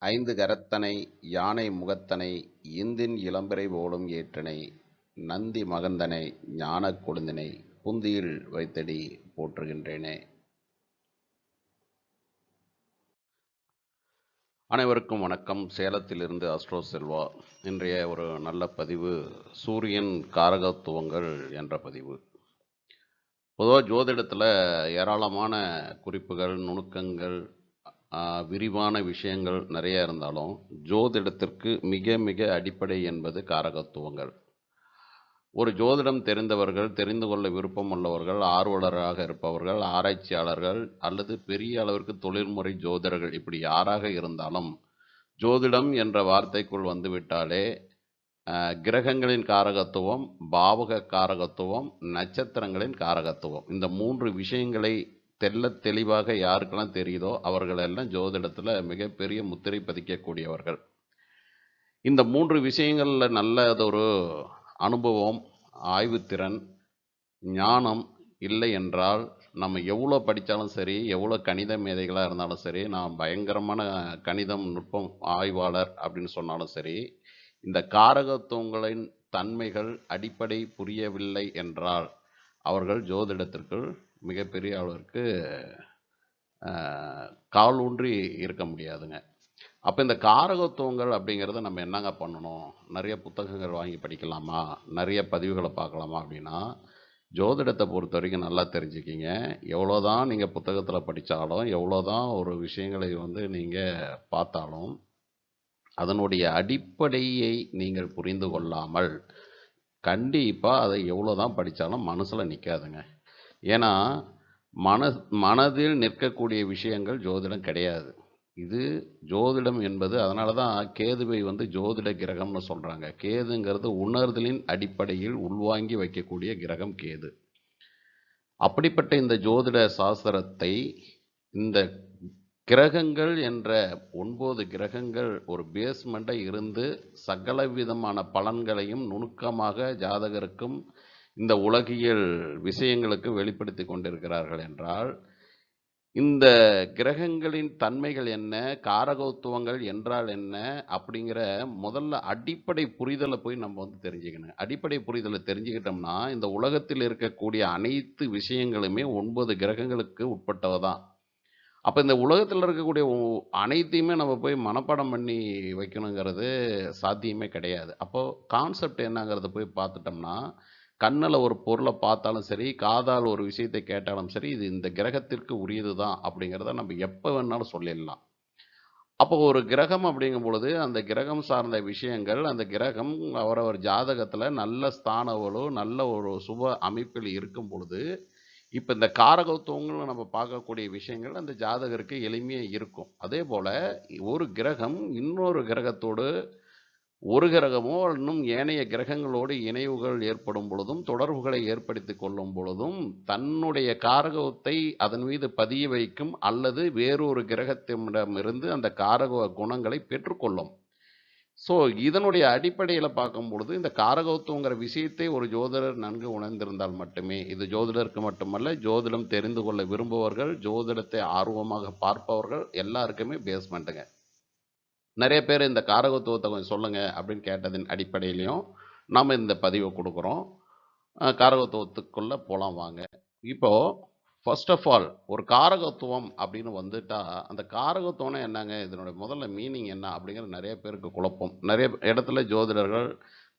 ஐந்து கரத்தனை யானை முகத்தனை இந்தின் இளம்பிறை போலும் ஏற்றனை நந்தி மகந்தனை ஞானக் கொழுந்தினை புந்தியில் வைத்தடி போற்றுகின்றேனே. அனைவருக்கும் வணக்கம். சேலத்திலிருந்து அஸ்ட்ரோ செல்வா. இன்றைய ஒரு நல்ல பதிவு சூரியன் காரகத்துவங்கள் என்ற பதிவு. பொதுவாக ஜோதிடத்தில் ஏராளமான குறிப்புகள் நுணுக்கங்கள் விரிவான விஷயங்கள் நிறைய இருந்தாலும் ஜோதிடத்திற்கு மிக மிக அடிப்படை என்பது காரகத்துவங்கள். ஒரு ஜோதிடம் தெரிந்தவர்கள் தெரிந்து கொள்ள விருப்பம் உள்ளவர்கள் ஆர்வலராக இருப்பவர்கள் ஆராய்ச்சியாளர்கள் அல்லது பெரிய அளவிற்கு தொழில்முறை ஜோதிடர்கள் இப்படி யாராக இருந்தாலும் ஜோதிடம் என்ற வார்த்தைக்குள் வந்துவிட்டாலே கிரகங்களின் காரகத்துவம் பாவக காரகத்துவம் நட்சத்திரங்களின் காரகத்துவம் இந்த மூன்று விஷயங்களை தெல்ல தெளிவாக யாருக்கெல்லாம் தெரியுதோ அவர்களெல்லாம் ஜோதிடத்தில் மிகப்பெரிய முத்திரை பதிக்கக்கூடியவர்கள். இந்த மூன்று விஷயங்களில் நல்லதொரு அனுபவம் ஆய்வுத்திறன் ஞானம் இல்லை என்றால் நம்ம எவ்வளோ படித்தாலும் சரி எவ்வளோ கணித மேதைகளாக இருந்தாலும் சரி நான் பயங்கரமான கணிதம் நுட்பம் ஆய்வாளர் அப்படின்னு சொன்னாலும் சரி இந்த காரகத்துவங்களின் தன்மைகள் அடிப்படை புரியவில்லை என்றால் அவர்கள் ஜோதிடத்திற்குள் மிகப்பெரிய அளவிற்கு கால் ஊன்றி இருக்க முடியாதுங்க. அப்போ இந்த காரகத்துவங்கள் அப்படிங்கிறத நம்ம என்னங்க பண்ணணும்? நிறைய புத்தகங்கள் வாங்கி படிக்கலாமா? நிறைய பதிவுகளை பார்க்கலாமா அப்படின்னா ஜோதிடத்தை பொறுத்த வரைக்கும் நல்லா தெரிஞ்சுக்கிங்க. எவ்வளோதான் நீங்கள் புத்தகத்தில் படித்தாலும் எவ்வளோதான் ஒரு விஷயங்களை வந்து நீங்கள் பார்த்தாலும் அதனுடைய அடிப்படையை நீங்கள் புரிந்து கொள்ளாமல் கண்டிப்பாக அதை எவ்வளோ தான் படித்தாலும் மனசில் நிற்காதுங்க ஏன்னா மன மனதில் நிற்கக்கூடிய விஷயங்கள் ஜோதிடம் கிடையாது. இது ஜோதிடம் என்பது அதனால தான் கேதுவை வந்து ஜோதிட கிரகம்னு சொல்கிறாங்க கேதுங்கிறது உணர்தலின் அடிப்படையில் உள்வாங்கி வைக்கக்கூடிய கிரகம் கேது. அப்படிப்பட்ட இந்த ஜோதிட சாஸ்திரத்தை இந்த கிரகங்கள் என்ற ஒன்பது கிரகங்கள் ஒரு பேஸ்மெண்ட்டை இருந்து சகல விதமான பலன்களையும் நுணுக்கமாக ஜாதகருக்கும் இந்த உலகியல் விஷயங்களுக்கு வெளிப்படுத்தி கொண்டிருக்கிறார்கள் என்றால் இந்த கிரகங்களின் தன்மைகள் என்ன காரகத்துவங்கள் என்றால் என்ன அப்படிங்கிற முதல்ல அடிப்படை புரிதலை போய் நம்ம வந்து தெரிஞ்சுக்கணும். அடிப்படை புரிதலை தெரிஞ்சுக்கிட்டோம்னா இந்த உலகத்தில் இருக்கக்கூடிய அனைத்து விஷயங்களுமே ஒன்பது கிரகங்களுக்கு உட்பட்டவை தான். அப்போ இந்த உலகத்தில் இருக்கக்கூடிய அனைத்தையுமே நம்ம போய் மனப்பாடம் பண்ணி வைக்கணுங்கிறது சாத்தியமே கிடையாது. அப்போது கான்செப்ட் என்னங்கிறத போய் பார்த்துட்டோம்னா கண்ணில் ஒரு பொருளை பார்த்தாலும் சரி காதால் ஒரு விஷயத்தை கேட்டாலும் சரி இது இந்த கிரகத்திற்கு உரியது தான் அப்படிங்கிறத நம்ம எப்போ வேணாலும் சொல்லிடலாம். அப்போ ஒரு கிரகம் அப்படிங்கும் பொழுது அந்த கிரகம் சார்ந்த விஷயங்கள் அந்த கிரகம் அவரவர் ஜாதகத்தில் நல்ல ஸ்தானங்களோ நல்ல ஒரு சுப அமைப்பில் இருக்கும் பொழுது இப்போ இந்த காரகத்துவங்களும் நம்ம பார்க்கக்கூடிய விஷயங்கள் அந்த ஜாதகருக்கு எளிமையாக இருக்கும். அதே போல் ஒரு கிரகம் இன்னொரு கிரகத்தோடு ஒரு கிரகமோ இன்னும் ஏனைய கிரகங்களோடு இணைவுகள் ஏற்படும் பொழுதும் தொடர்புகளை ஏற்படுத்தி கொள்ளும் பொழுதும் தன்னுடைய காரகத்தை அதன் மீது பதிய வைக்கும் அல்லது வேறொரு கிரகத்திடமிருந்து அந்த காரக குணங்களை பெற்றுக்கொள்ளும் ஸோ இதனுடைய அடிப்படையில் பார்க்கும் பொழுது இந்த காரகத்துவங்கிற விஷயத்தை ஒரு ஜோதிடர் நன்கு உணர்ந்திருந்தால் மட்டுமே இது ஜோதிடருக்கு மட்டுமல்ல ஜோதிடம் தெரிந்து கொள்ள விரும்புபவர்கள் ஜோதிடத்தை ஆர்வமாக பார்ப்பவர்கள் எல்லாருக்குமே பேஸ்மெண்ட்டுங்க நிறைய பேர் இந்த காரகத்துவத்தை கொஞ்சம் சொல்லுங்கள் அப்படின்னு கேட்டதின் அடிப்படையிலையும் நாம் இந்த பதிவை கொடுக்குறோம். காரகத்துவத்துக்குள்ளே போகலாம் வாங்க. இப்போது ஃபர்ஸ்ட் ஆஃப் ஆல் ஒரு காரகத்துவம் அப்படின்னு வந்துட்டா அந்த காரகத்துவம்னா என்னங்க? இதனுடைய முதல்ல மீனிங் என்ன? அப்படிங்கிற நிறைய பேருக்கு குழப்பம். நிறைய இடத்துல ஜோதிடர்கள்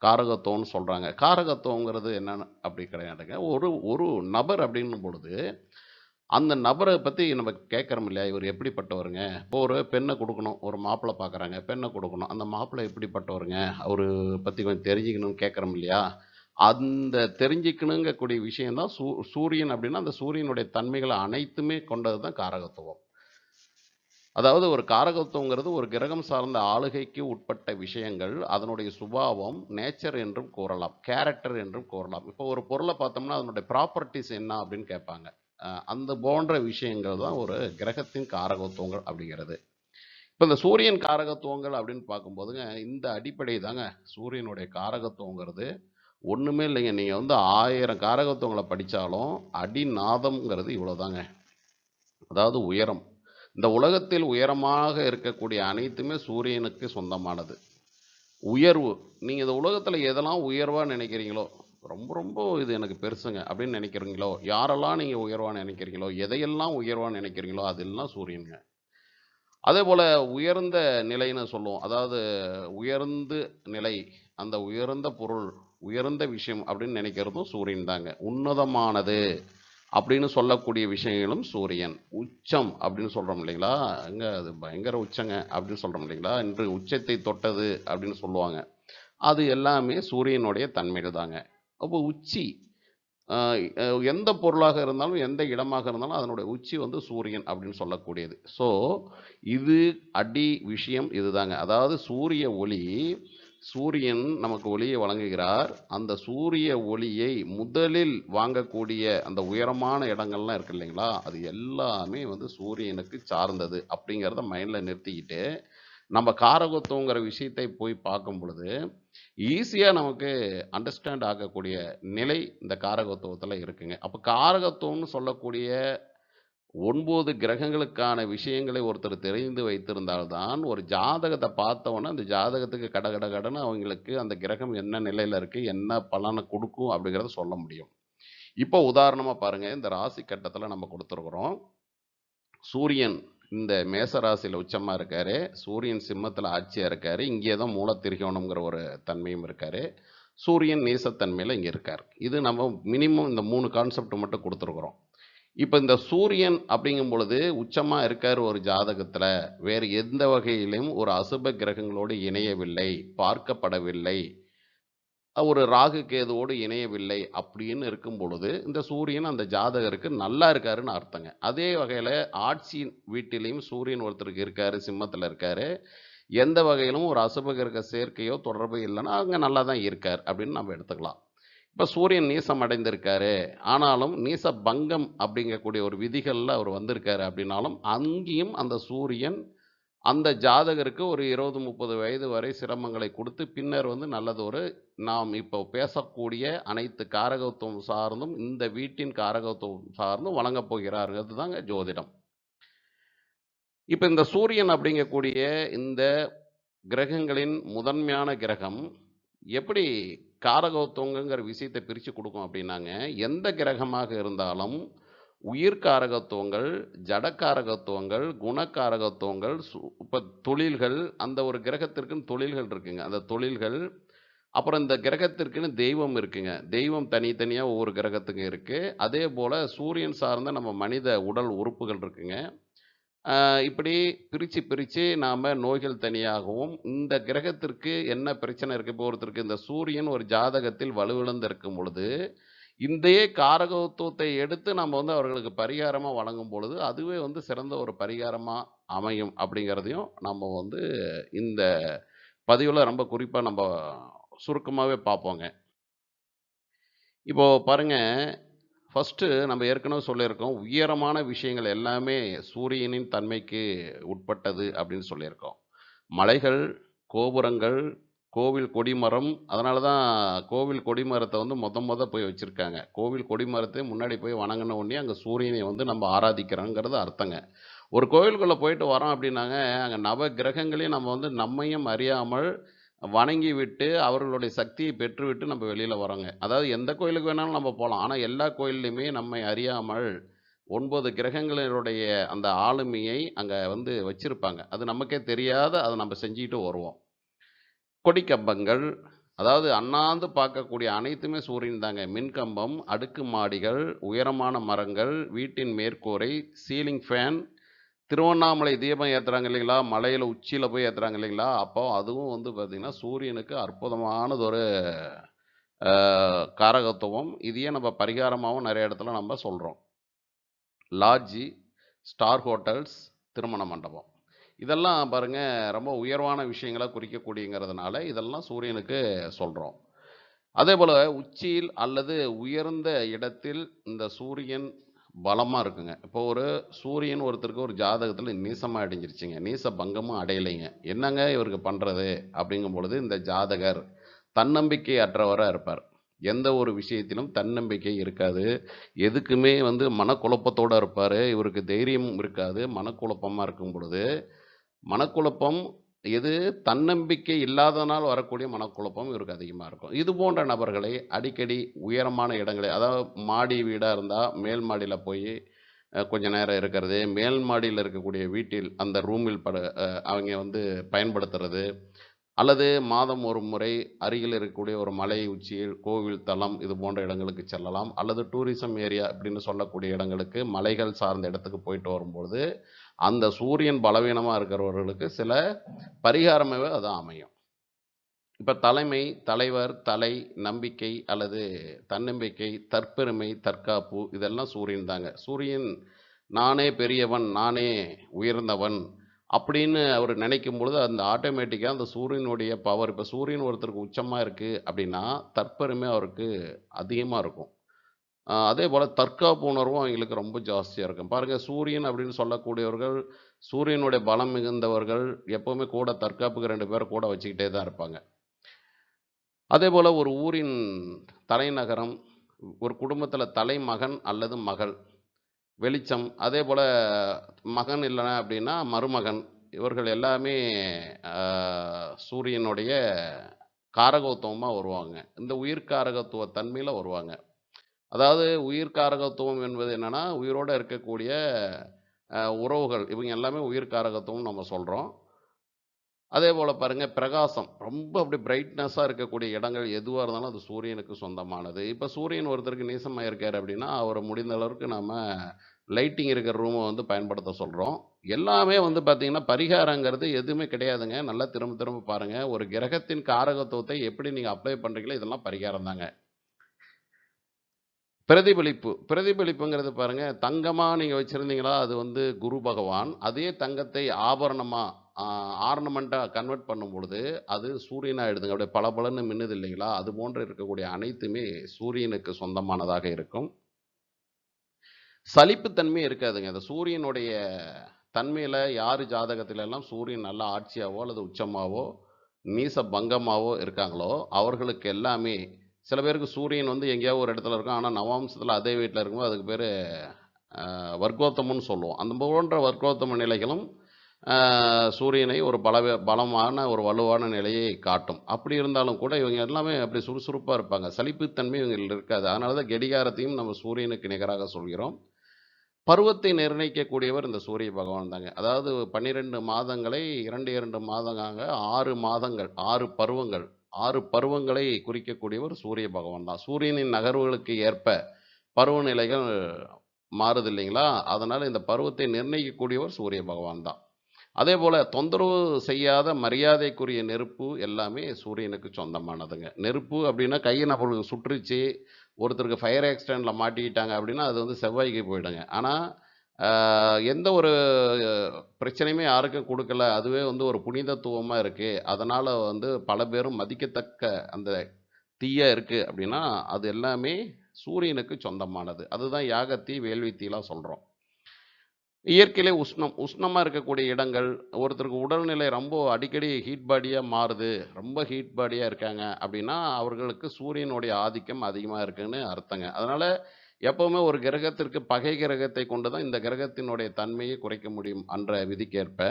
காரகத்துவம்னு சொல்கிறாங்க காரகத்துவங்கிறது என்னன்னு அப்படி கிடையாதுங்க. ஒரு ஒரு நபர் அப்படின்னும் பொழுது அந்த நபரை பற்றி நம்ம கேட்குறோம் இல்லையா? இவர் எப்படிப்பட்டவருங்க? இப்போ ஒரு பெண்ணை கொடுக்கணும் ஒரு மாப்பிள்ளை பார்க்குறாங்க பெண்ணை கொடுக்கணும். அந்த மாப்பிள்ளை எப்படிப்பட்டவருங்க? அவர் பற்றி கொஞ்சம் தெரிஞ்சுக்கணும்னு கேட்குறோம் இல்லையா? அந்த தெரிஞ்சுக்கணுங்கக்கூடிய விஷயந்தான் சூ சூரியன் அப்படின்னா அந்த சூரியனுடைய தன்மைகளை அனைத்துமே கொண்டது தான் காரகத்துவம். அதாவது ஒரு காரகத்துவங்கிறது ஒரு கிரகம் சார்ந்த ஆளுகைக்கு உட்பட்ட விஷயங்கள் அதனுடைய சுபாவம் நேச்சர் என்றும் கூறலாம் கேரக்டர் என்றும் கூறலாம். இப்போ ஒரு பொருளை பார்த்தோம்னா அதனுடைய ப்ராப்பர்ட்டிஸ் என்ன அப்படின்னு கேட்பாங்க. அந்த போன்ற விஷயங்கள் தான் ஒரு கிரகத்தின் காரகத்துவங்கள் அப்படிங்கிறது. இப்போ இந்த சூரியன் காரகத்துவங்கள் அப்படின்னு பார்க்கும்போதுங்க இந்த அடிப்படை தாங்க சூரியனுடைய காரகத்துவங்கிறது. ஒன்றுமே இல்லைங்க. நீங்கள் வந்து ஆயிரம் காரகத்துவங்களை படித்தாலும் அடிநாதம்ங்கிறது இவ்வளோதாங்க அதாவது உயரம். இந்த உலகத்தில் உயரமாக இருக்கக்கூடிய அனைத்துமே சூரியனுக்கு சொந்தமானது. உயர்வு. நீங்கள் இந்த உலகத்தில் எதெல்லாம் உயர்வாக நினைக்கிறீங்களோ ரொம்ப ரொம்ப இது எனக்கு பெருசுங்க. அப்படின்னு நினைக்கிறீங்களோ? யாரெல்லாம் நீங்கள் உயர்வாக நினைக்கிறீங்களோ? எதையெல்லாம் உயர்வாக நினைக்கிறீங்களோ? அதெல்லாம் சூரியனுங்க. அதே போல் உயர்ந்த நிலைன்னு சொல்லுவோம். அதாவது உயர்ந்து நிலை அந்த உயர்ந்த பொருள் உயர்ந்த விஷயம் அப்படின்னு நினைக்கிறதும் சூரியன் தாங்க. உன்னதமானது அப்படின்னு சொல்லக்கூடிய விஷயங்களும் சூரியன். உச்சம் அப்படின்னு சொல்கிறோம் இல்லைங்களா? அங்கே அது பயங்கர உச்சங்க அப்படின்னு சொல்கிறோம் இல்லைங்களா? இன்று உச்சத்தை தொட்டது அப்படின்னு சொல்லுவாங்க. அது எல்லாமே சூரியனுடைய தன்மையில் தாங்க. அப்போ உச்சி எந்த பொருளாக இருந்தாலும் எந்த இடமாக இருந்தாலும் அதனுடைய உச்சி வந்து சூரியன் அப்படின்னு சொல்லக்கூடியது. ஸோ இது அடி விஷயம் இதுதாங்க. அதாவது சூரிய ஒளி சூரியன் நமக்கு ஒளியை வழங்குகிறார். அந்த சூரிய ஒளியை முதலில் வாங்கக்கூடிய அந்த உயரமான இடங்கள்லாம் இருக்கு இல்லைங்களா? அது எல்லாமே வந்து சூரியனுக்கு சார்ந்தது அப்படிங்கிறத மைண்டில் நிறுத்திக்கிட்டு நம்ம காரகத்துவங்கிற விஷயத்தை போய் பார்க்கும் பொழுது ஈஸியாக நமக்கு அண்டர்ஸ்டாண்ட் ஆகக்கூடிய நிலை இந்த காரகத்துவத்தில் இருக்குங்க. அப்போ காரகத்துவம்னு சொல்லக்கூடிய ஒன்பது கிரகங்களுக்கான விஷயங்களை ஒருத்தர் தெரிந்து வைத்திருந்தால்தான் ஒரு ஜாதகத்தை பார்த்தவொன்னே அந்த ஜாதகத்துக்கு கட கட கடன்னு அவங்களுக்கு அந்த கிரகம் என்ன நிலையில் இருக்குது என்ன பலனை கொடுக்கும் அப்படிங்கிறத சொல்ல முடியும். இப்போ உதாரணமாக பாருங்கள் இந்த ராசி கட்டத்தில் நம்ம கொடுத்துருக்குறோம். சூரியன் இந்த மேச ராசியில் உச்சமாக இருக்கார். சூரியன் சிம்மத்தில் ஆட்சியாக இருக்கார். இங்கே தான் மூலத்திரிகோணம்ங்கிற ஒரு தன்மையும் இருக்கார். சூரியன் நேசத்தன்மையில் இங்கே இருக்கார். இது நம்ம மினிமம் இந்த மூணு கான்செப்ட் மட்டும் கொடுத்துருக்குறோம். இப்போ இந்த சூரியன் அப்படிங்கும் பொழுது உச்சமாக இருக்கார் ஒரு ஜாதகத்தில். வேறு எந்த வகையிலும் ஒரு அசுப கிரகங்களோடு இணையவில்லை. பார்க்கப்படவில்லை. ஒரு ராகு கேதுவோடு இணையவில்லை அப்படின்னு இருக்கும் பொழுது இந்த சூரியன் அந்த ஜாதகருக்கு நல்லா இருக்காருன்னு அர்த்தங்க. அதே வகையில் ஆட்சி வீட்டிலையும் சூரியன் ஒருத்தருக்கு இருக்காரு சிம்மத்தில் இருக்காரு. எந்த வகையிலும் ஒரு அசுப கிரக சேர்க்கையோ தொடர்பு இல்லைன்னா அங்கே நல்லா தான் இருக்கார் அப்படின்னு நம்ம எடுத்துக்கலாம். இப்போ சூரியன் நீசம் அடைந்திருக்காரு. ஆனாலும் நீச பங்கம் அப்படிங்கக்கூடிய ஒரு விதிகளில் அவர் வந்திருக்காரு அப்படின்னாலும் அங்கேயும் அந்த சூரியன் அந்த ஜாதகருக்கு ஒரு இருபது முப்பது வயது வரை சிரமங்களை கொடுத்து பின்னர் வந்து நல்லதொரு நாம் இப்போ பேசக்கூடிய அனைத்து காரகத்துவம் சார்ந்தும் இந்த வீட்டின் காரகத்துவம் சார்ந்தும் வழங்கப் போகிறாருங்கிறது தாங்க ஜோதிடம். இப்போ இந்த சூரியன் அப்படிங்கக்கூடிய இந்த கிரகங்களின் முதன்மையான கிரகம் எப்படி காரகத்துவங்கிற விஷயத்தை பிரித்து கொடுக்கும் அப்படின்னாங்க. எந்த கிரகமாக இருந்தாலும் உயிர்காரகத்துவங்கள் ஜடக்காரகத்துவங்கள் குணக்காரகத்துவங்கள் இப்போ தொழில்கள் அந்த ஒரு கிரகத்திற்குன்னு தொழில்கள் இருக்குங்க. அந்த தொழில்கள் அப்புறம் இந்த கிரகத்திற்குன்னு தெய்வம் இருக்குங்க. தெய்வம் தனித்தனியாக ஒவ்வொரு கிரகத்துக்கு இருக்குது அதே போல் சூரியன் சார்ந்த நம்ம மனித உடல் உறுப்புகள் இருக்குங்க. ஆஹ் இப்படி பிரித்து பிரித்து நாம் நோய்கள் தனியாகவும் இந்த கிரகத்திற்கு என்ன பிரச்சனை இருக்குது இப்போ ஒருத்தருக்கு இந்த சூரியன் ஒரு ஜாதகத்தில் வலுவிழந்திருக்கும் பொழுது இந்தையே காரகத்துவத்தை எடுத்து நம்ம வந்து அவர்களுக்கு பரிகாரமாக வழங்கும் பொழுது அதுவே வந்து சிறந்த ஒரு பரிகாரமாக அமையும் அப்படிங்கிறதையும் நம்ம வந்து இந்த பதிவில் ரொம்ப குறிப்பாக நம்ம சுருக்கமாகவே பார்ப்போங்க இப்போது பாருங்க ஃபஸ்ட்டு நம்ம ஏற்கனவே சொல்லியிருக்கோம் உயரமான விஷயங்கள் எல்லாமே சூரியனின் தன்மைக்கு உட்பட்டது அப்படின்னு சொல்லியிருக்கோம். மலைகள் கோபுரங்கள் கோவில் கொடிமரம் அதனால தான் கோவில் கொடிமரத்தை வந்து மொத மொத போய் வச்சுருக்காங்க. கோவில் கொடிமரத்தை முன்னாடி போய் வணங்கின உடனே அங்கே சூரியனை வந்து நம்ம ஆராதிக்கிறோங்கிறது அர்த்தங்க. ஒரு கோவிலுக்குள்ளே போயிட்டு வரோம் அப்படின்னாங்க அங்கே நவ கிரகங்களையும் நம்ம வந்து நம்மையும் அறியாமல் வணங்கி விட்டு அவர்களுடைய சக்தியை பெற்றுவிட்டு நம்ம வெளியில் வரோங்க அதாவது எந்த கோயிலுக்கு வேணாலும் நம்ம போகலாம் ஆனால் எல்லா கோயில்லையுமே நம்மை அறியாமல் ஒன்பது கிரகங்களுடைய அந்த ஆளுமையை அங்கே வந்து வச்சுருப்பாங்க. அது நமக்கே தெரியாத அதை நம்ம செஞ்சுக்கிட்டு வருவோம். கொடிக்கம்பங்கள் அதாவது அண்ணாந்து பார்க்கக்கூடிய அனைத்துமே சூரியன் தாங்க. மின்கம்பம் அடுக்கு மாடிகள் உயரமான மரங்கள் வீட்டின் மேற்கூரை சீலிங் ஃபேன் திருவண்ணாமலை தீபம் ஏற்றுறாங்க இல்லைங்களா? மலையில் உச்சியில் போய் ஏற்றுறாங்க இல்லைங்களா? அப்போ அதுவும் வந்து பார்த்திங்கன்னா சூரியனுக்கு அற்புதமானது ஒரு காரகத்துவம். இதையே நம்ம பரிகாரமாகவும் நிறைய இடத்துல நம்ம சொல்கிறோம் லாட்ஜி ஸ்டார் ஹோட்டல்ஸ் திருமண மண்டபம். இதெல்லாம் பாருங்க ரொம்ப உயர்வான விஷயங்களை குறிக்கக்கூடியங்கிறதுனால இதெல்லாம் சூரியனுக்கு சொல்கிறோம் அதே போல் உச்சியில் அல்லது உயர்ந்த இடத்தில் இந்த சூரியன் பலமாக இருக்குங்க. இப்போ ஒரு சூரியன் ஒருத்தருக்கு ஒரு ஜாதகத்தில் நீசமாக அடைஞ்சிருச்சுங்க. நீச பங்கமும் அடையலைங்க. என்னங்க இவருக்கு பண்ணுறது அப்படிங்கும் பொழுது இந்த ஜாதகர் தன்னம்பிக்கை அற்றவராக இருப்பார். எந்த ஒரு விஷயத்திலும் தன்னம்பிக்கை இருக்காது. எதுக்குமே வந்து மனக்குழப்பத்தோடு இருப்பார். இவருக்கு தைரியம் இருக்காது. மனக்குழப்பமாக இருக்கும் பொழுது மனக்குழப்பம் இது தன்னம்பிக்கை இல்லாதனால் வரக்கூடிய மனக்குழப்பம் இவருக்கு அதிகமாக இருக்கும். இது போன்ற நபர்களை அடிக்கடி உயரமான இடங்களை அதாவது மாடி வீடாக இருந்தால் மேல் மாடியில் போய் கொஞ்ச நேரம் இருக்கிறது மேல் மாடியில் இருக்கக்கூடிய வீட்டில் அந்த ரூமில் பட அவங்க வந்து பயன்படுத்துறது அல்லது மாதம் ஒரு முறை அருகில் இருக்கக்கூடிய ஒரு மலை உச்சியில் கோவில் தலம் இது போன்ற இடங்களுக்கு செல்லலாம். அல்லது டூரிசம் ஏரியா அப்படின்னு சொல்லக்கூடிய இடங்களுக்கு மலைகள் சார்ந்த இடத்துக்கு போயிட்டு வரும்பொழுது அந்த சூரியன் பலவீனமாக இருக்கிறவர்களுக்கு சில பரிகாரமாகவே அது அமையும். இப்போ தலைமை தலைவர் தலை நம்பிக்கை அல்லது தன்னம்பிக்கை தற்பெருமை தற்காப்பு இதெல்லாம் சூரியன் தாங்க. சூரியன் நானே பெரியவன் நானே உயர்ந்தவன் அப்படின்னு அவர் நினைக்கும் பொழுது அந்த ஆட்டோமேட்டிக்காக அந்த சூரியனுடைய பவர் இப்போ சூரியன் ஒருத்தருக்கு உச்சமாக இருக்குது அப்படின்னா தற்பெருமை அவருக்கு அதிகமாக இருக்கும். அதே போல் தற்காப்பு உணர்வும் அவங்களுக்கு ரொம்ப ஜாஸ்தியாக இருக்கும். பாருங்கள் சூரியன் அப்படின்னு சொல்லக்கூடியவர்கள் சூரியனுடைய பலம் மிகுந்தவர்கள் எப்போவுமே கூட தற்காப்புக்கு ரெண்டு பேர் கூட வச்சுக்கிட்டே தான் இருப்பாங்க. அதே போல் ஒரு ஊரின் தலைநகரம் ஒரு குடும்பத்தில் தலைமகன் அல்லது மகள் வெளிச்சம். அதே போல் மகன் இல்லைனா அப்படின்னா மருமகன். இவர்கள் எல்லாமே சூரியனுடைய காரகத்துவமாக வருவாங்க. இந்த உயிர் காரகத்துவ தன்மையில் வருவாங்க. அதாவது உயிர் காரகத்துவம் என்பது என்னன்னா உயிரோடு இருக்கக்கூடிய உறவுகள். இவங்க எல்லாமே உயிர் காரகத்துவம் நம்ம சொல்கிறோம் அதே போல் பாருங்கள் பிரகாசம். ரொம்ப அப்படி பிரைட்னஸாக இருக்கக்கூடிய இடங்கள் எதுவாக இருந்தாலும் அது சூரியனுக்கு சொந்தமானது. இப்போ சூரியன் ஒருத்தருக்கு நீசமாக இருக்கார் அப்படின்னா அவரை முடிந்த அளவுக்கு நம்ம லைட்டிங் இருக்கிற ரூமை வந்து பயன்படுத்த சொல்கிறோம் எல்லாமே வந்து பார்த்திங்கன்னா பரிகாரங்கிறது எதுவுமே கிடையாதுங்க. நல்லா திரும்ப திரும்ப பாருங்கள் ஒரு கிரகத்தின் காரகத்துவத்தை எப்படி நீங்கள் அப்ளை பண்ணுறீங்களோ இதெல்லாம் பரிகாரம் தாங்க. பிரதிபலிப்பு. பிரதிபலிப்புங்கிறது பாருங்கள் தங்கமாக நீங்கள் வச்சுருந்தீங்களா அது வந்து குரு பகவான். அதே தங்கத்தை ஆபரணமாக ஆர்னமெண்ட்டாக கன்வெர்ட் பண்ணும் பொழுது அது சூரியன் ஆயிடுதுங்க அப்படியே பளபளன்னு மின்னுது இல்லைங்களா? அது போன்று இருக்கக்கூடிய அனைத்துமே சூரியனுக்கு சொந்தமானதாக இருக்கும். சலிப்புத்தன்மை இருக்காதுங்க. இந்த சூரியனுடைய தன்மையில் யார் ஜாதகத்திலெல்லாம் சூரியன் நல்லா ஆட்சியாவோ அல்லது உச்சமாவோ நீச பங்கமாவோ இருக்காங்களோ அவர்களுக்கு எல்லாமே சில பேருக்கு சூரியன் வந்து எங்கேயாவது ஒரு இடத்துல இருக்கும். ஆனால் நவாம்சத்தில் அதே வீட்டில் இருக்கும்போது அதுக்கு பேர் வர்க்கோத்தமன்னு சொல்லுவோம். அந்த போன்ற வர்க்கோத்தம நிலைகளும் சூரியனை ஒரு பல பலமான ஒரு வலுவான நிலையை காட்டும். அப்படி இருந்தாலும் கூட இவங்க எல்லாமே அப்படி சுறுசுறுப்பாக இருப்பாங்க. சலிப்புத்தன்மை இவங்க இருக்காது. அதனால தான் கெடிகாரத்தையும் நம்ம சூரியனுக்கு நிகராக சொல்கிறோம். பருவத்தை நிர்ணயிக்கக்கூடியவர் இந்த சூரிய பகவான் தாங்க. அதாவது பன்னிரெண்டு மாதங்களை இரண்டு இரண்டு மாதங்காக ஆறு மாதங்கள் ஆறு பருவங்கள் ஆறு பருவங்களை குறிக்கக்கூடியவர் சூரிய பகவான் தான். சூரியனின் நகர்வுகளுக்கு ஏற்ப பருவநிலைகள் மாறுது இல்லைங்களா அதனால் இந்த பருவத்தை நிர்ணயிக்கக்கூடியவர் சூரிய பகவான் தான். அதே போல் தொந்தரவு செய்யாத மரியாதைக்குரிய நெருப்பு எல்லாமே சூரியனுக்கு சொந்தமானதுங்க. நெருப்பு அப்படின்னா கையை நம்மளுக்கு சுற்றுச்சு ஒருத்தருக்கு ஃபயர் ஆக்சிடெண்ட்டில் மாட்டிக்கிட்டாங்க அப்படின்னா அது வந்து செவ்வாய்க்கு போயிடுங்க. ஆனால் எந்த ஒரு பிரச்சனையுமே யாருக்கும் கொடுக்கல. அதுவே வந்து ஒரு புனிதத்துவமாக இருக்குது அதனால் வந்து பல பேரும் மதிக்கத்தக்க அந்த தீயா இருக்குது அப்படின்னா அது எல்லாமே சூரியனுக்கு சொந்தமானது. அதுதான் யாகத்தீ வேள்வி தீலாம் சொல்கிறோம் இயற்கையிலே உஷ்ணம் உஷ்ணமாக இருக்கக்கூடிய இடங்கள் ஒருத்தருக்கு உடல்நிலை ரொம்ப அடிக்கடி ஹீட் பாடியாக மாறுது ரொம்ப ஹீட் பாடியாக இருக்காங்க அப்படின்னா அவர்களுக்கு சூரியனுடைய ஆதிக்கம் அதிகமாக இருக்குன்னு அர்த்தங்க. அதனால் எப்போவுமே ஒரு கிரகத்திற்கு பகை கிரகத்தை கொண்டு தான் இந்த கிரகத்தினுடைய தன்மையை குறைக்க முடியும் என்ற விதிக்கேற்ப.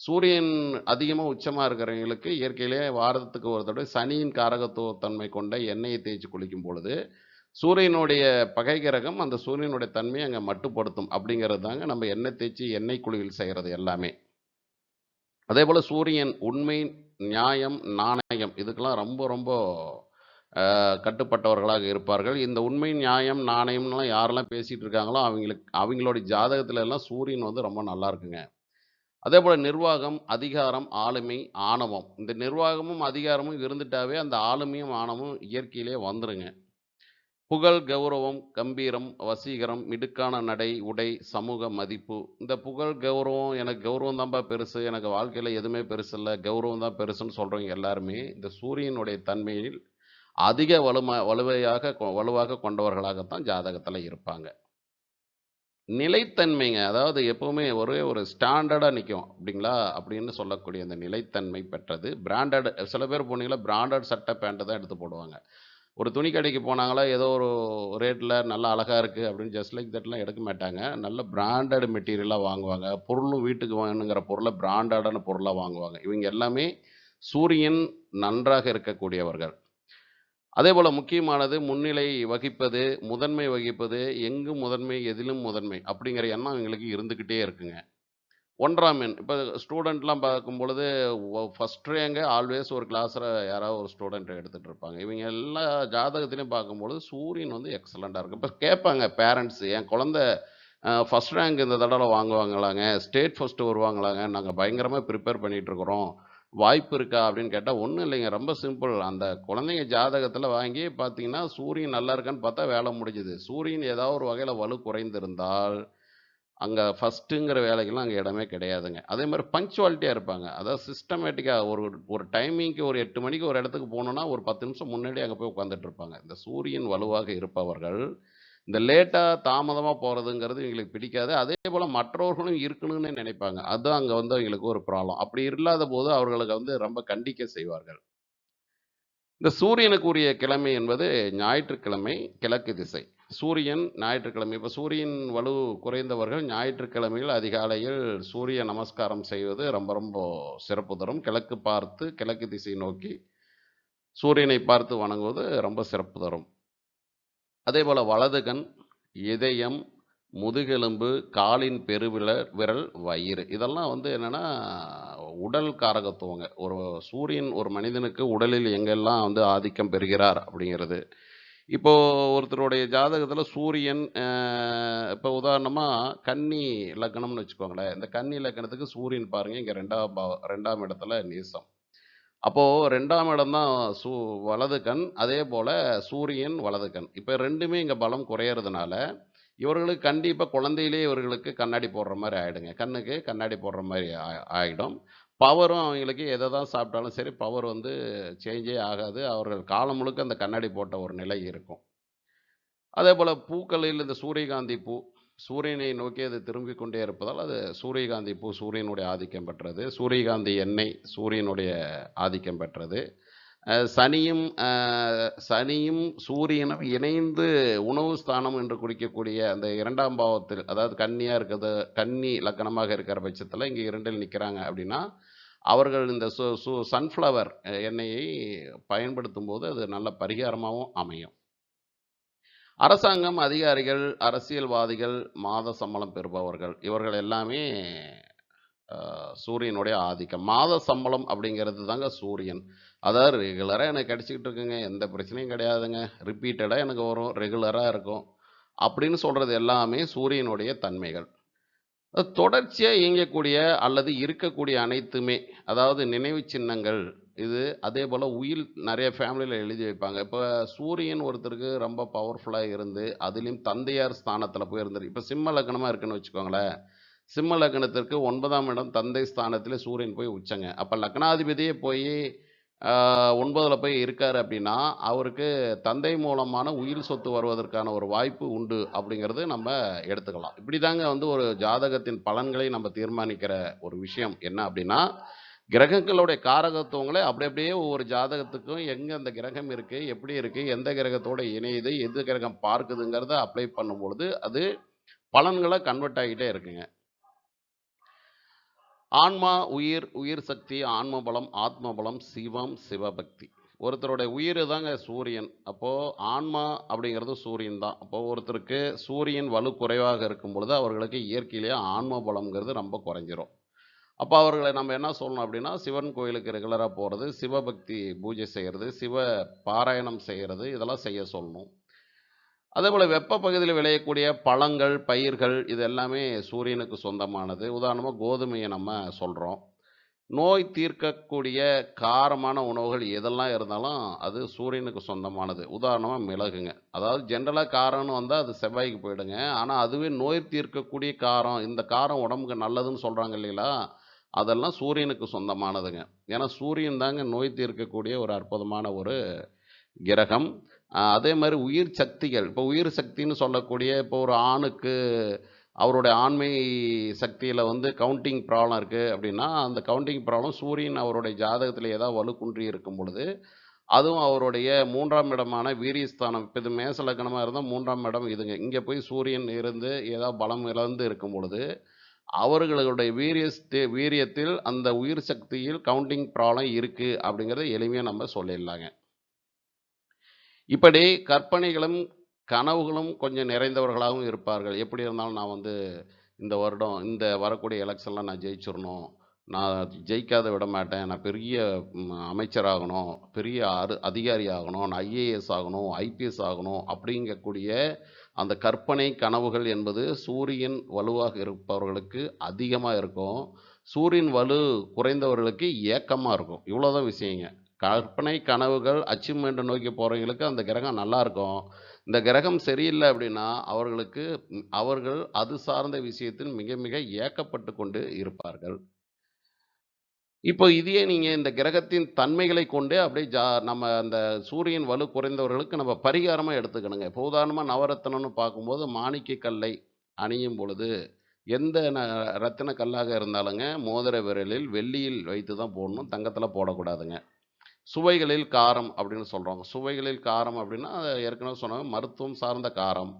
சூரியன் அதிகமாக உச்சமாக இருக்கிறவங்களுக்கு இயற்கையிலே வாரத்துக்கு ஒரு தடவை சனியின் காரகத்துவ தன்மை கொண்ட எண்ணெயை தேய்ச்சி குளிக்கும் பொழுது சூரியனுடைய பகை கிரகம் அந்த சூரியனுடைய தன்மையை அங்கே மட்டுப்படுத்தும் அப்படிங்கிறது தாங்க நம்ம எண்ணெய் தேய்ச்சி எண்ணெய் குளியல் செய்கிறது எல்லாமே. அதே போல் சூரியன் உண்மை நியாயம் நாணயம் இதுக்கெல்லாம் ரொம்ப ரொம்ப கட்டுப்பட்டவர்களாக இருப்பார்கள். இந்த உண்மை நியாயம் நாணயம்லாம் யாரெல்லாம் பேசிகிட்டு இருக்காங்களோ அவங்களுக்கு அவங்களுடைய ஜாதகத்துல எல்லாம் சூரியன் வந்து ரொம்ப நல்லா இருக்குங்க. அதே போல் நிர்வாகம் அதிகாரம் ஆளுமை ஆணவம். இந்த நிர்வாகமும் அதிகாரமும் இருந்துட்டாவே அந்த ஆளுமையும் ஆணவமும் இயற்கையிலே வந்துருங்க. புகழ் கௌரவம் கம்பீரம் வசீகரம் மிடுக்கான நடை உடை சமூக மதிப்பு. இந்த புகழ் கௌரவம் எனக்கு கௌரவம் தான்ப்பா பெருசு. எனக்கு வாழ்க்கையில் எதுவுமே பெருசு இல்லை. கௌரவம் தான் பெருசுன்னு சொல்கிறவங்க எல்லாருமே இந்த சூரியனுடைய தன்மையில் அதிக வலும வலுவையாக கொ- வலுவாக கொண்டவர்களாகத்தான் ஜாதகத்தில் இருப்பாங்க. நிலைத்தன்மைங்க. அதாவது எப்பவுமே ஒரே ஒரு ஸ்டாண்டர்டாக நிற்கும் அப்படிங்களா? அப்படின்னு சொல்லக்கூடிய அந்த நிலைத்தன்மை பெற்றது. பிராண்டட் சில பேர் போனீங்களா பிராண்டட் சட்டை பேண்ட்டு தான் எடுத்து போடுவாங்க. ஒரு துணி கடைக்கு போனாங்களா ஏதோ ஒரு ரேட்டில் நல்லா அழகாக இருக்குது அப்படின்னு ஜஸ்ட் லைக் தட்லாம் எடுக்க மாட்டாங்க. நல்ல பிராண்டட் மெட்டீரியலாக வாங்குவாங்க. பொருளும் வீட்டுக்கு வேணுங்கிற பொருளை பிராண்டடான பொருளாக வாங்குவாங்க. இவங்க எல்லாமே சூரியன் நன்றாக இருக்கக்கூடியவர்கள். அதே போல் முக்கியமானது முன்னிலை வகிப்பது முதன்மை வகிப்பது எங்கும் முதன்மை எதிலும் முதன்மை அப்படிங்கிற எண்ணம் எங்களுக்கு இருந்துக்கிட்டே இருக்குங்க. ஒன்றாம் எண். இப்போ ஸ்டூடெண்ட்லாம் பார்க்கும் பொழுது ஃபஸ்ட் ரேங்க ஆல்வேஸ் ஒரு கிளாஸில் யாராவது ஒரு ஸ்டூடெண்ட் எடுத்துகிட்டு இருப்பாங்க. இவங்க எல்லா ஜாதகத்திலையும் பார்க்கும்பொழுது சூரியன் வந்து எக்ஸலண்ட்டாக இருக்கும். இப்போ கேட்பாங்க பேரண்ட்ஸ் என் குழந்த ஃபஸ்ட் ரேங்க் இந்த தடவை வாங்குவாங்களாங்க? State first வருவாங்களாங்க? நாங்கள் பயங்கரமாக ப்ரிப்பேர் பண்ணிகிட்டு இருக்கிறோம். வாய்ப்பு இருக்கா? அப்படின்னு கேட்டால் ஒன்றும் இல்லைங்க. ரொம்ப சிம்பிள் அந்த குழந்தைங்க ஜாதகத்தில் வாங்கி பார்த்தீங்கன்னா சூரியன் நல்லா இருக்கான்னு பார்த்தா வேலை முடிஞ்சுது. சூரியன் ஏதாவது ஒரு வகையில் வலு குறைந்திருந்தால் அங்கே ஃபஸ்ட்டுங்கிற வேலைக்கெல்லாம் அங்கே இடமே கிடையாதுங்க. அதே மாதிரி பங்க்சுவாலிட்டியாக இருப்பாங்க. அதாவது சிஸ்டமேட்டிக்காக ஒரு ஒரு டைமிங்க்கு ஒரு எட்டு மணிக்கு ஒரு இடத்துக்கு போகணுன்னா ஒரு பத்து நிமிஷம் முன்னாடி அங்கே போய் உட்காந்துட்டு இருப்பாங்க. இந்த சூரியன் வலுவாக இருப்பவர்கள் இந்த லேட்டாக தாமதமாக போகிறதுங்கிறது எங்களுக்கு பிடிக்காது. அதே போல் மற்றவர்களும் இருக்கணும்னு நினைப்பாங்க. அதுதான் அங்கே வந்து அவங்களுக்கு ஒரு ப்ராப்ளம் அப்படி இல்லாத போது அவர்களுக்கு வந்து ரொம்ப கண்டிக்க செய்வார்கள். இந்த சூரியனுக்குரிய கிழமை என்பது ஞாயிற்றுக்கிழமை கிழக்கு திசை. சூரியன் ஞாயிற்றுக்கிழமை. இப்போ சூரியன் வலு குறைந்தவர்கள் ஞாயிற்றுக்கிழமையில் அதிகாலையில் சூரிய நமஸ்காரம் செய்வது ரொம்ப ரொம்ப சிறப்பு தரும். கிழக்கு பார்த்து கிழக்கு திசை நோக்கி சூரியனை பார்த்து வணங்குவது ரொம்ப சிறப்பு தரும். அதே போல் வலதுகண் இதயம் முதுகெலும்பு காலின் பெருவிரல் விரல் வயிறு. இதெல்லாம் வந்து என்னென்னா உடல் காரகத்துவங்க. ஒரு சூரியன் ஒரு மனிதனுக்கு உடலில் எங்கெல்லாம் வந்து ஆதிக்கம் பெறுகிறார் அப்படிங்கிறது இப்போ ஒருத்தருடைய ஜாதகத்தில் சூரியன் இப்போ உதாரணமாக கன்னி லக்னம்னு வச்சுக்கோங்களேன். இந்த கன்னி லக்னத்துக்கு சூரியன் பாருங்கள் இங்கே ரெண்டாம் பாவ ரெண்டாம் இடத்துல நீசம். அப்போது ரெண்டாம் இடம் தான் சூ வலது கண் அதே போல் சூரியன் வலது கண். இப்போ ரெண்டுமே இங்கே பலம் குறையிறதுனால இவர்களுக்கு கண்டிப்பாக குழந்தையிலே இவர்களுக்கு கண்ணாடி போடுற மாதிரி ஆகிடுங்க கண்ணுக்கு கண்ணாடி போடுற மாதிரி ஆ- ஆகிடும் பவரும் அவங்களுக்கு எதை தான் சாப்பிட்டாலும் சரி பவர் வந்து சேஞ்சே ஆகாது. அவர்கள் காலம் முழுக்க அந்த கண்ணாடி போட்ட ஒரு நிலை இருக்கும். அதே போல் பூக்களில் இந்த சூரியகாந்தி பூ சூரியனை நோக்கி அது திரும்பிக் கொண்டே இருப்பதால் அது சூரியகாந்தி பூ சூரியனுடைய ஆதிக்கம் பெற்றது. சூரியகாந்தி எண்ணெய் சூரியனுடைய ஆதிக்கம் பெற்றது. சனியும் சனியும் சூரியனும் இணைந்து உணவு ஸ்தானம் என்று குறிக்கக்கூடிய அந்த இரண்டாம் பாவத்தில் அதாவது கன்னியாக இருக்கிறது கன்னி லக்கணமாக இருக்கிற பட்சத்தில் இங்கே இரண்டில் நிற்கிறாங்க அப்படின்னா அவர்கள் இந்த சு சு சன்ஃப்ளவர் எண்ணெயை பயன்படுத்தும் போது அது நல்ல பரிகாரமாகவும் அமையும். அரசாங்கம் அதிகாரிகள் அரசியல்வாதிகள் மாத சம்பளம் பெறுபவர்கள் இவர்கள் எல்லாமே சூரியனுடைய ஆதிக்கம். மாத சம்பளம் அப்படிங்கிறது தாங்க சூரியன். அதாவது ரெகுலராக எனக்கு கிடச்சிக்கிட்டு இருக்குங்க. எந்த பிரச்சனையும் கிடையாதுங்க. ரிப்பீட்டடாக எனக்கு வரும். ரெகுலராக இருக்கும். அப்படின்னு சொல்கிறது எல்லாமே சூரியனுடைய தன்மைகள். தொடர்ச்சியாக இயங்கக்கூடிய அல்லது இருக்கக்கூடிய அனைத்துமே அதாவது நினைவு சின்னங்கள் இது அதே போல் உயில் நிறைய ஃபேமிலியில் எழுதி வைப்பாங்க. இப்போ சூரியன் ஒருத்தருக்கு ரொம்ப பவர்ஃபுல்லாக இருந்து அதுலேயும் தந்தையார் ஸ்தானத்தில் போய் இருந்துரு இப்போ சிம்ம லக்னமாக இருக்குன்னு வச்சுக்கோங்களேன். சிம்ம லக்னத்திற்கு ஒன்பதாம் இடம் தந்தை ஸ்தானத்தில் சூரியன் போய் உச்சங்க. அப்போ லக்னாதிபதியே போய் ஒன்பதில் போய் இருக்கார் அப்படின்னா அவருக்கு தந்தை மூலமான உயிர் சொத்து வருவதற்கான ஒரு வாய்ப்பு உண்டு அப்படிங்கிறது நம்ம எடுத்துக்கலாம். இப்படி தாங்க வந்து ஒரு ஜாதகத்தின் பலன்களை நம்ம தீர்மானிக்கிற ஒரு விஷயம் என்ன அப்படின்னா கிரகங்களுடைய காரகத்துவங்களை அப்படி அப்படியே ஒவ்வொரு ஜாதகத்துக்கும் எங்கே அந்த கிரகம் இருக்குது எப்படி இருக்குது எந்த கிரகத்தோட இணையுது எந்த கிரகம் பார்க்குதுங்கிறத அப்ளை பண்ணும்பொழுது அது பலன்களை கன்வெர்ட் ஆகிட்டே இருக்குங்க. ஆன்மா உயிர் உயிர் சக்தி ஆன்ம பலம் ஆத்ம பலம் சிவம் சிவபக்தி. ஒருத்தருடைய உயிர் தாங்க சூரியன். அப்போது ஆன்மா அப்படிங்கிறது சூரியன் தான் அப்போது ஒருத்தருக்கு சூரியன் வலு குறைவாக இருக்கும் பொழுது அவர்களுக்கு இயற்கையிலேயே ஆன்ம பலம்ங்கிறது ரொம்ப குறைஞ்சிரும். அப்போ அவர்களை நம்ம என்ன சொல்லணும் அப்படின்னா சிவன் கோயிலுக்கு ரெகுலராக போகிறது சிவபக்தி பூஜை செய்கிறது சிவ பாராயணம் செய்கிறது இதெல்லாம் செய்ய சொல்லணும். அதே போல் வெப்ப பகுதியில் விளையக்கூடிய பழங்கள் பயிர்கள் இது எல்லாமே சூரியனுக்கு சொந்தமானது. உதாரணமாக கோதுமையை நம்ம சொல்கிறோம் நோய் தீர்க்கக்கூடிய காரமான உணவுகள் எதெல்லாம் இருந்தாலும் அது சூரியனுக்கு சொந்தமானது. உதாரணமாக மிளகுங்க. அதாவது ஜென்ரலாக காரம்னு வந்தால் அது செவ்வாய்க்கு போயிடுங்க. ஆனால் அதுவே நோய் தீர்க்கக்கூடிய காரம் இந்த காரம் உடம்புக்கு நல்லதுன்னு சொல்கிறாங்க இல்லைங்களா? அதெல்லாம் சூரியனுக்கு சொந்தமானதுங்க. ஏன்னா சூரியன் தாங்க நோய் தீர்க்கக்கூடிய ஒரு அற்புதமான ஒரு கிரகம் அதே மாதிரி உயிர் சக்திகள். இப்போ உயிர் சக்தின்னு சொல்லக்கூடிய இப்போ ஒரு ஆணுக்கு அவருடைய ஆண்மை சக்தியில் வந்து கவுண்டிங் ப்ராப்ளம் இருக்குது அப்படின்னா அந்த கவுண்டிங் ப்ராப்ளம் சூரியன் அவருடைய ஜாதகத்தில் ஏதாவது வலு குன்றி இருக்கும் பொழுது அதுவும் அவருடைய மூன்றாம் இடமான வீரியஸ்தானம். இப்போ இது மேசலக்கணமாக இருந்தால் மூன்றாம் இடம் இதுங்க. இங்கே போய் சூரியன் இருந்து ஏதாவது பலம் இழந்து இருக்கும் பொழுது அவர்களுடைய வீரியஸ்தி வீரியத்தில் அந்த உயிர் சக்தியில் கவுண்டிங் ப்ராப்ளம் இருக்குது அப்படிங்கிறத எளிமையாக நம்ம சொல்லிடலாங்க. இப்படி கற்பனைகளும் கனவுகளும் கொஞ்சம் நிறைந்தவர்களாகவும் இருப்பார்கள். எப்படி இருந்தாலும் நான் வந்து இந்த வருடம் இந்த வரக்கூடிய எலெக்ஷனில் நான் ஜெயிச்சிடணும் நான் ஜெயிக்காத விட மாட்டேன். நான் பெரிய அமைச்சராகணும். பெரிய அரு அதிகாரி ஆகணும் நான் ஐஏஎஸ் ஆகணும் ஐபிஎஸ் ஆகணும் அப்படிங்கக்கூடிய அந்த கற்பனை கனவுகள் என்பது சூரியன் வலுவாக இருப்பவர்களுக்கு அதிகமாக இருக்கும். சூரியன் வலு குறைந்தவர்களுக்கு ஏக்கமாக இருக்கும். இவ்வளோதான் விஷயங்க. கற்பனை கனவுகள் அச்சீவ்மெண்ட் நோக்கி போகிறவங்களுக்கு அந்த கிரகம் நல்லாயிருக்கும் இந்த கிரகம் சரியில்லை அப்படின்னா அவர்களுக்கு அவர்கள் அது சார்ந்த விஷயத்தில் மிக மிக ஏக்கப்பட்டு கொண்டு இருப்பார்கள். இப்போ இதையே நீங்கள் இந்த கிரகத்தின் தன்மைகளை கொண்டே அப்படியே ஜா நம்ம அந்த சூரியன் வலு குறைந்தவர்களுக்கு நம்ம பரிகாரமாக எடுத்துக்கணுங்க. இப்போ உதாரணமாக நவரத்னம்னு பார்க்கும்போது மாணிக்க கல்லை அணியும் பொழுது எந்த ந ரத்தின கல்லாக இருந்தாலுங்க மோதிர விரலில் வெள்ளியில் வைத்து தான் போடணும் தங்கத்தில் போடக்கூடாதுங்க. சுவைகளில் காரம் அப்படின்னு சொல்கிறோம் சுவைகளில் காரம் அப்படின்னா அது ஏற்கனவே சொன்னாங்க மருத்துவம் சார்ந்த காரம்.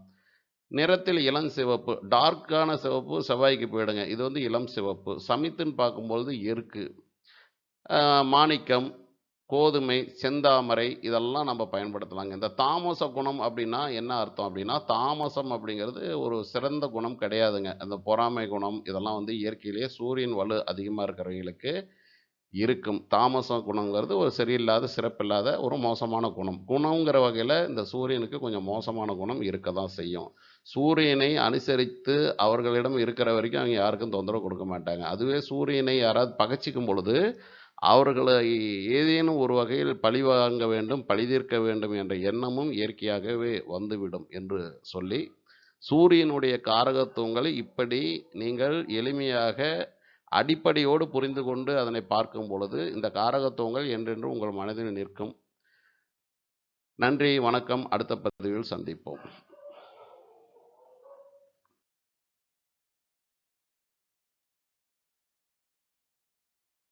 நிறத்தில் இளம் சிவப்பு டார்க்கான சிவப்பு செவ்வாய்க்கு போயிடுங்க. இது வந்து இளம் சிவப்பு. சமித்துன்னு பார்க்கும்பொழுது எருக்கு. மாணிக்கம் கோதுமை செந்தாமரை இதெல்லாம் நம்ம பயன்படுத்தலாங்க. இந்த தாமச குணம் அப்படின்னா என்ன அர்த்தம் அப்படின்னா தாமசம் அப்படிங்கிறது ஒரு சிறந்த குணம் கிடையாதுங்க. அந்த பொறாமை குணம் இதெல்லாம் வந்து இயற்கையிலேயே சூரியன் வலு அதிகமாக இருக்கிறவங்களுக்கு இருக்கும். தாமச குணங்கிறது ஒரு சரியில்லாத சிறப்பில்லாத ஒரு மோசமான குணம். குணங்கிற வகையில் இந்த சூரியனுக்கு கொஞ்சம் மோசமான குணம் இருக்க தான் செய்யும். சூரியனை அனுசரித்து அவர்களிடம் இருக்கிற வரைக்கும் அவங்க யாருக்கும் தொந்தரவு கொடுக்க மாட்டாங்க. அதுவே சூரியனை யாராவது பகச்சிக்கும் பொழுது அவர்களை ஏதேனும் ஒரு வகையில் பழி வாங்க வேண்டும் பழி தீர்க்க வேண்டும் என்ற எண்ணமும் இயற்கையாகவே வந்துவிடும் என்று சொல்லி சூரியனுடைய காரகத்துவங்களை இப்படி நீங்கள் எளிமையாக அடிப்படையோடு புரிந்து கொண்டு அதனை பார்க்கும் பொழுது இந்த காரகத்துவங்கள் என்றென்றும் உங்கள் மனதில் நிற்கும். நன்றி வணக்கம். அடுத்த பதிவில் சந்திப்போம்.